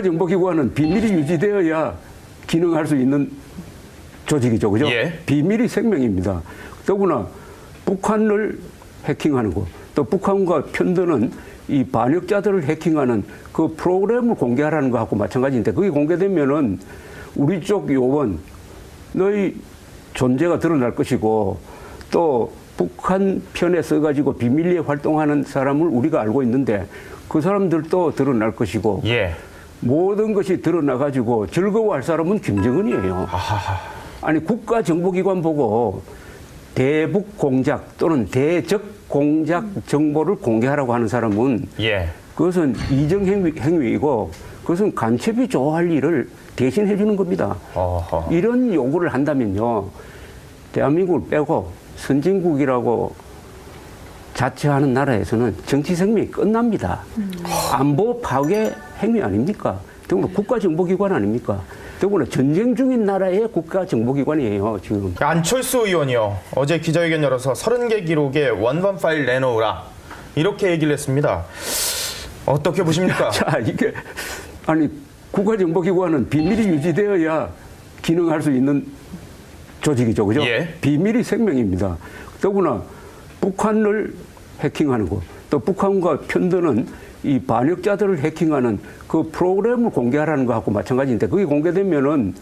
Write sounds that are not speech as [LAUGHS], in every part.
정보기관은 비밀이 유지되어야 기능할 수 있는 조직이죠. 그죠? 예. 비밀이 생명입니다. 더구나 북한을 해킹하는 거, 또 북한과 편드는 이 반역자들을 해킹하는 그 프로그램을 공개하라는 거하고 마찬가지인데 그게 공개되면은 우리 쪽 요원 너희 존재가 드러날 것이고 또 북한 편에 써가지고 비밀리에 활동하는 사람을 우리가 알고 있는데 그 사람들도 드러날 것이고 예. 모든 것이 드러나 가지고 즐거워할 사람은 김정은이에요. 아니 국가 정보기관 보고 대북 공작 또는 대적 공작 정보를 공개하라고 하는 사람은 예. 그것은 이정 행위, 행위 이고 그것은 간첩이 좋아할 일을 대신 해주는 겁니다. 어허. 이런 요구를 한다면요, 대한민국을 빼고 선진국이라고 자처하는 나라에서는 정치 생명이 끝납니다. 안보 파괴 행위 아닙니까? 더구나 국가정보기관 아닙니까? 더구나 전쟁 중인 나라의 국가정보기관이에요, 지금. 안철수 의원이요. 어제 기자회견 열어서 30개 기록에 원본 파일 내놓으라. 이렇게 얘기를 했습니다. 어떻게 보십니까? [LAUGHS] 자, 이게, 아니, 국가정보기관은 비밀이 유지되어야 기능할 수 있는 조직이죠. 그죠? 예. 비밀이 생명입니다. 더구나 북한을 해킹하는 거, 또 북한과 편드는 이 반역자들을 해킹하는 그 프로그램을 공개하라는 거하고 마찬가지인데 그게 공개되면은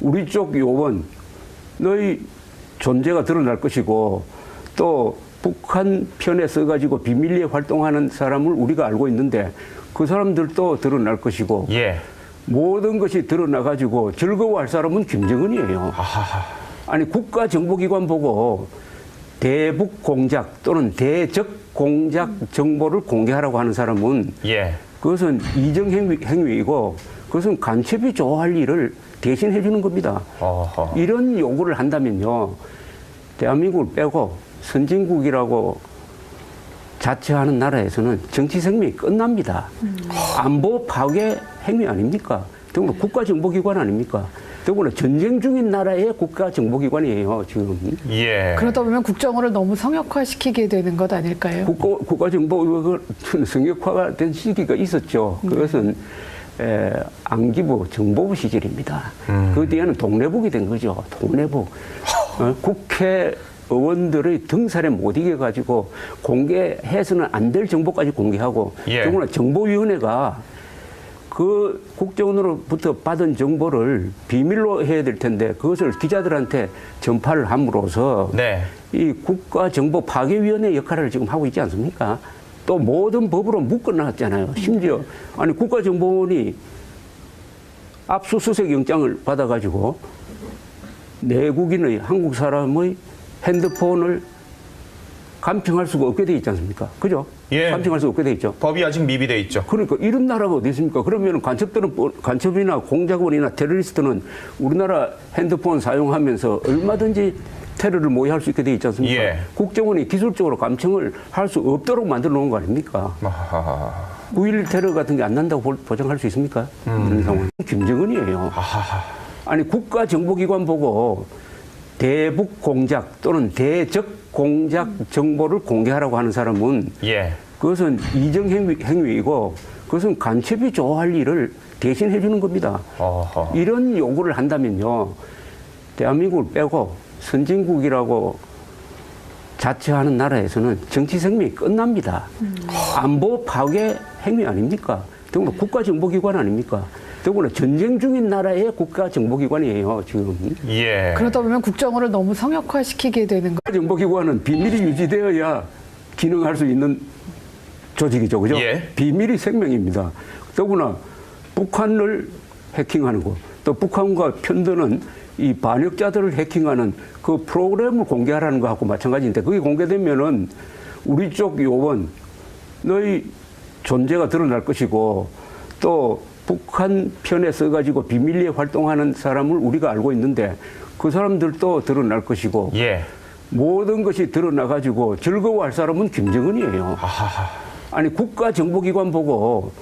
우리 쪽 요원 너희 존재가 드러날 것이고 또 북한 편에 써가지고 비밀리에 활동하는 사람을 우리가 알고 있는데 그 사람들도 드러날 것이고 예. 모든 것이 드러나가지고 즐거워할 사람은 김정은이에요. 아하하. 아니 국가 정보기관 보고 대북 공작 또는 대적 공작 정보를 공개하라고 하는 사람은 예. 그것은 이정 행위, 행위이고 그것은 간첩이 좋아할 일을 대신 해 주는 겁니다. 어허. 이런 요구를 한다면요, 대한민국을 빼고 선진국이라고 자처하는 나라에서는 정치 생명이 끝납니다. 안보 파괴 행위 아닙니까? 국가정보기관 아닙니까? 더구나 전쟁 중인 나라의 국가 정보기관이에요, 지금. 예. 그러다 보면 국정원을 너무 성역화시키게 되는 것 아닐까요? 국가, 국가정보가 성역화가 된 시기가 있었죠. 그것은 에, 안기부 정보부 시절입니다. 그 뒤에는 동래북이 된 거죠. 동래북. 어, 국회 의원들의 등살에 못 이겨 가지고 공개해서는 안 될 정보까지 공개하고 예. 더구나 정보위원회가 그 국정원으로부터 받은 정보를 비밀로 해야 될 텐데 그것을 기자들한테 전파를 함으로써 네. 이 국가정보 파괴위원회 역할을 지금 하고 있지 않습니까? 또 모든 법으로 묶어놨잖아요. 심지어 아니 국가정보원이 압수수색 영장을 받아가지고 내국인의 한국 사람의 핸드폰을 감청할 수가 없게 돼 있지 않습니까? 그죠? 예. 감청할 수 없게 돼 있죠. 법이 아직 미비돼 있죠. 그러니까 이런 나라가 어디 있습니까? 그러면 간첩들은 뭐- 간첩이나 공작원이나 테러리스트는 우리나라 핸드폰 사용하면서 얼마든지 테러를 모의할 수 있게 돼 있지 않습니까? 예. 국정원이 기술적으로 감청을 할 수 없도록 만들어 놓은 거 아닙니까? 아하하. 9.11 테러 같은 게 안 난다고 볼- 보장할 수 있습니까? 이런 상황. 김정은이에요. 아하하. 아니 국가정보기관 보고 대북 공작 또는 대적 공작 정보를 공개하라고 하는 사람은 예. 그것은 이정 행위, 행위 이고 그것은 간첩이 좋아할 일을 대신 해 주는 겁니다. 어허. 이런 요구를 한다면요, 대한민국을 빼고 선진국이라고 자처하는 나라에서는 정치 생명이 끝납니다. 안보 파괴 행위 아닙니까? 더구나 국가정보기관 아닙니까? 더구나 전쟁 중인 나라의 국가 정보기관이에요, 지금. 예. 그러다 보면 국정원을 너무 성역화시키게 되는 것. 국가정보기관은 비밀이 유지되어야 기능할 수 있는 조직이죠. 그죠? 예. 비밀이 생명입니다. 더구나 북한을 해킹하는 거, 또 북한과 편드는 이 반역자들을 해킹하는 그 프로그램을 공개하라는 거하고 마찬가지인데 그게 공개되면은 우리 쪽 요원 너희 존재가 드러날 것이고 또 북한 편에 써가지고 비밀리에 활동하는 사람을 우리가 알고 있는데 그 사람들도 드러날 것이고 예. 모든 것이 드러나가지고 즐거워할 사람은 김정은이에요. 아하하. 아니 국가정보기관 보고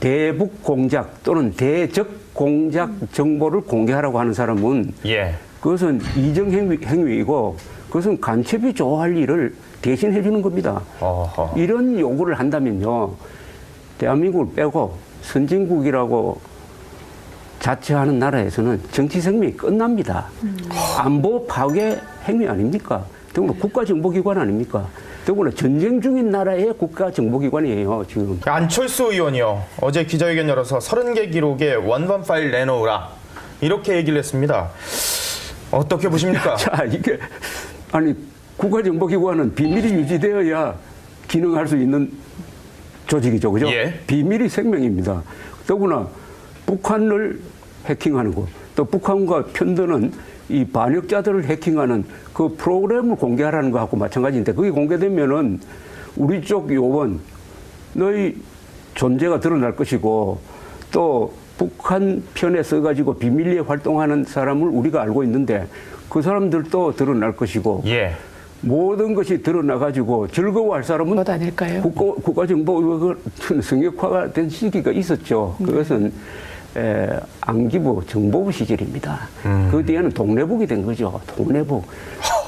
대북 공작 또는 대적 공작 정보를 공개하라고 하는 사람은 예. 그것은 이정 행위, 행위이고 그것은 간첩이 좋아할 일을 대신 해 주는 겁니다. 어허. 이런 요구를 한다면요, 대한민국을 빼고 선진국이라고 자처하는 나라에서는 정치 생명이 끝납니다. 안보 파괴 행위 아닙니까? 더구나 국가정보기관 아닙니까? 더구나 전쟁 중인 나라의 국가정보기관이에요, 지금. 안철수 의원이요. 어제 기자회견 열어서 30개 기록에 원본 파일 내놓으라. 이렇게 얘기를 했습니다. 어떻게 보십니까? [LAUGHS] 자, 이게, 아니, 국가정보기관은 비밀이 유지되어야 기능할 수 있는 조직이죠, 그죠? 예. 비밀이 생명입니다. 더구나 북한을 해킹하는 거, 또 북한과 편드는 이 반역자들을 해킹하는 그 프로그램을 공개하라는 거하고 마찬가지인데 그게 공개되면은 우리 쪽 요원 너희 존재가 드러날 것이고 또 북한 편에 써가지고 비밀리에 활동하는 사람을 우리가 알고 있는데 그 사람들도 드러날 것이고 예. 모든 것이 드러나가지고 즐거워할 사람은 것 아닐까요? 국가, 국가정보가 성역화가 된 시기가 있었죠. 그것은 에, 안기부 정보부 시절입니다. 그 뒤에는 동래북이 된 거죠. 동래북.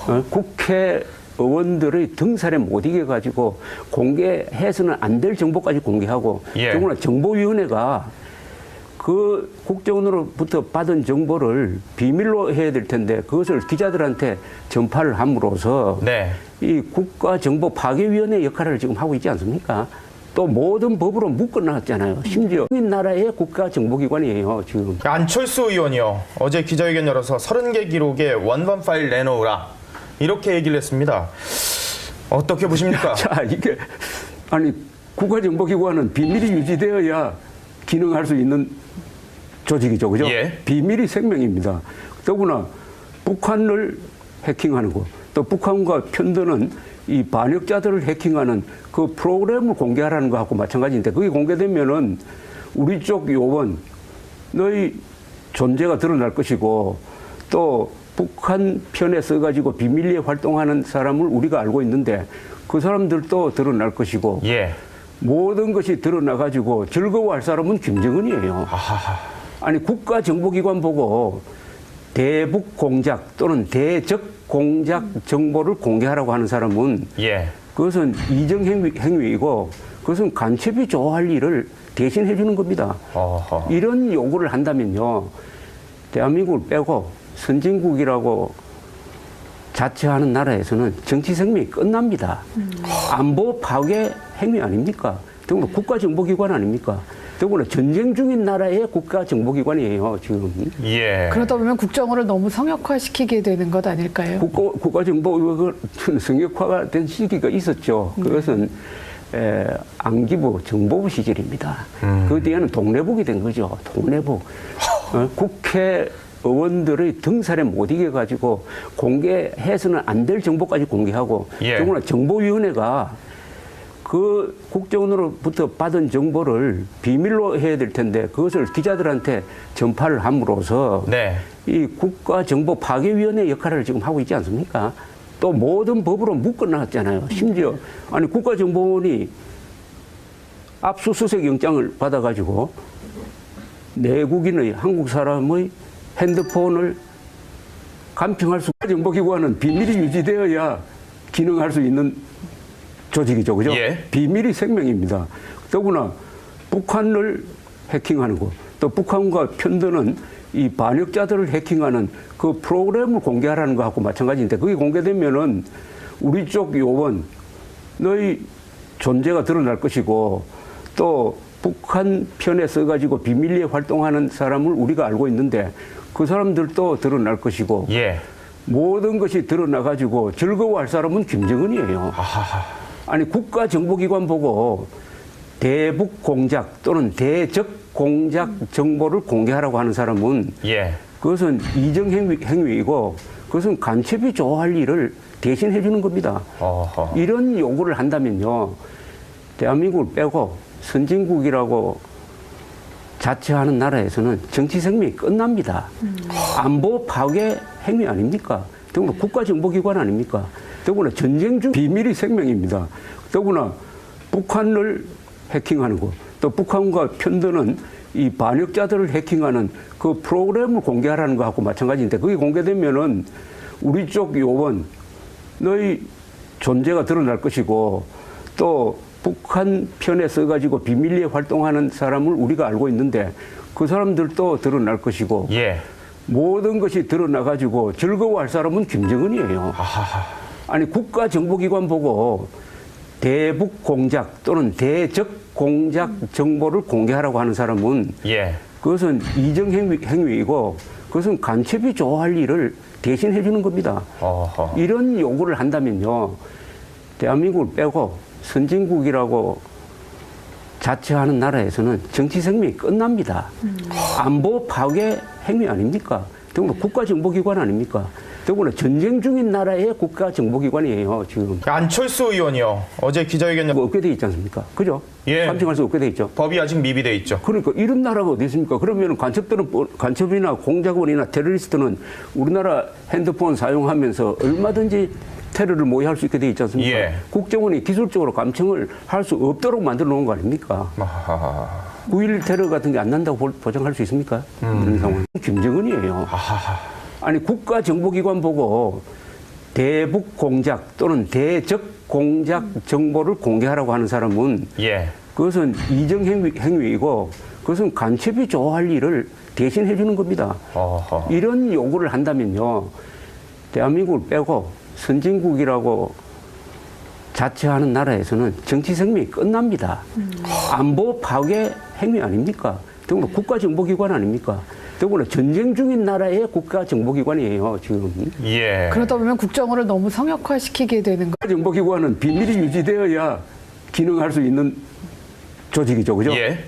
어, 국회 의원들의 등살에 못 이겨 가지고 공개해서는 안 될 정보까지 공개하고 예. 더구나 정보위원회가 그 국정원으로부터 받은 정보를 비밀로 해야 될 텐데 그것을 기자들한테 전파를 함으로써 네. 이 국가정보파괴위원회 역할을 지금 하고 있지 않습니까? 또 모든 법으로 묶어놨잖아요. 심지어 이 나라의 국가정보기관이에요, 지금. 안철수 의원이요. 어제 기자회견 열어서 30개 기록에 원본 파일 내놓으라. 이렇게 얘기를 했습니다. 어떻게 보십니까? [LAUGHS] 자, 이게, 아니, 국가정보기관은 비밀이 유지되어야 기능할 수 있는 조직이죠, 그죠? 예. 비밀이 생명입니다. 더구나 북한을 해킹하는 거, 또 북한과 편드는 이 반역자들을 해킹하는 그 프로그램을 공개하라는 거하고 마찬가지인데 그게 공개되면은 우리 쪽 요원 너희 존재가 드러날 것이고 또 북한 편에 써가지고 비밀리에 활동하는 사람을 우리가 알고 있는데 그 사람들도 드러날 것이고 예. 모든 것이 드러나 가지고 즐거워할 사람은 김정은이에요. 아니 국가 정보기관 보고 대북 공작 또는 대적 공작 정보를 공개하라고 하는 사람은 예. 그것은 이정 행위, 행위 이고 그것은 간첩이 좋아할 일을 대신 해 주는 겁니다. 어허. 이런 요구를 한다면요, 대한민국을 빼고 선진국이라고 자처하는 나라에서는 정치 생명이 끝납니다. 안보 파괴 행위 아닙니까? 더구나 국가정보기관 아닙니까? 더구나 전쟁 중인 나라의 국가정보기관이에요, 지금. 예. 그러다 보면 국정원을 너무 성역화시키게 되는 것 아닐까요? 국가, 국가정보가 [LAUGHS] 성역화가 된 시기가 있었죠. 그것은 에, 안기부 정보부 시절입니다. 그 뒤에는 동래북이 된 거죠. 동래북. 어, 국회 의원들의 등살에 못 이겨 가지고 공개해서는 안 될 정보까지 공개하고 예. 더구나 정보위원회가 그 국정원으로부터 받은 정보를 비밀로 해야 될 텐데 그것을 기자들한테 전파를 함으로써 네. 이 국가정보파괴위원회 역할을 지금 하고 있지 않습니까? 또 모든 법으로 묶어놨잖아요. 심지어 아니 국가정보원이 압수수색 영장을 받아가지고 내국인의 한국 사람의 핸드폰을 감평할 수 정보기관은 비밀이 유지되어야 기능할 수 있는 조직이죠, 그죠? 예. 비밀이 생명입니다. 더구나 북한을 해킹하는 거, 또 북한과 편드는 이 반역자들을 해킹하는 그 프로그램을 공개하라는 거하고 마찬가지인데 그게 공개되면은 우리 쪽 요원 너희 존재가 드러날 것이고 또 북한 편에 써가지고 비밀리에 활동하는 사람을 우리가 알고 있는데 그 사람들도 드러날 것이고 예. 모든 것이 드러나가지고 즐거워할 사람은 김정은이에요. 아 니 국가 정보기관 보고 대북 공작 또는 대적 공작 정보를 공개하라고 하는 사람은 예. 그것은 이정 행위, 행위이고 그것은 간첩이 좋아할 일을 대신 해주는 겁니다. 어허. 이런 요구를 한다면요, 대한민국을 빼고 선진국이라고 자처하는 나라에서는 정치 생명이 끝납니다. 안보 파괴 행위 아닙니까? 더구나 국가정보기관 아닙니까? 더구나 전쟁 중 비밀이 생명입니다. 더구나 북한을 해킹하는 거, 또 북한과 편드는 이 반역자들을 해킹하는 그 프로그램을 공개하라는 거하고 마찬가지인데 그게 공개되면은 우리 쪽 요원 너희 존재가 드러날 것이고 또 북한 편에 써가지고 비밀리에 활동하는 사람을 우리가 알고 있는데 그 사람들도 드러날 것이고 예. 모든 것이 드러나가지고 즐거워할 사람은 김정은이에요. 아하하. 아니 국가 정보기관 보고 대북 공작 또는 대적 공작 정보를 공개하라고 하는 사람은 예. 그것은 이정 행위, 행위 이고 그것은 간첩이 좋아할 일을 대신 해주는 겁니다. 어허. 이런 요구를 한다면요, 대한민국을 빼고 선진국이라고 자처하는 나라에서는 정치 생명이 끝납니다. 안보 파괴 행위 아닙니까? 더구나 국가정보기관 아닙니까? 더구나 전쟁 중인 나라의 국가 정보기관이에요, 지금. 안철수 의원이요. 어제 기자회견 열뭐 없게 돼 있지 않습니까? 그죠? 예. 감청할 수 없게 돼 있죠. 법이 아직 미비돼 있죠. 그러니까 이런 나라가 어디 있습니까? 그러면 간첩들은 뭐- 간첩이나 공작원이나 테러리스트는 우리나라 핸드폰 사용하면서 얼마든지 테러를 모의할 수 있게 돼 있지 않습니까? 예. 국정원이 기술적으로 감청을 할 수 없도록 만들어 놓은 거 아닙니까? 아하하. 9.11 테러 같은 게 안 난다고 보- 보장할 수 있습니까? 이런 상황. 김정은이에요. 아하하. 아니 국가 정보기관 보고 대북 공작 또는 대적 공작 정보를 공개하라고 하는 사람은 예. 그것은 이정 행위, 행위 이고 그것은 간첩이 좋아할 일을 대신 해 주는 겁니다. 어허. 이런 요구를 한다면요, 대한민국을 빼고 선진국이라고 자처하는 나라에서는 정치 생명이 끝납니다. 안보 파괴 행위 아닙니까? 더구나 국가정보기관 아닙니까? 더구나 전쟁 중인 나라의 국가 정보기관이에요, 지금. 예. 그러다 보면 국정원을 너무 성역화시키게 되는 거. 국가정보기관은 비밀이 유지되어야 기능할 수 있는 조직이죠, 그죠? 예.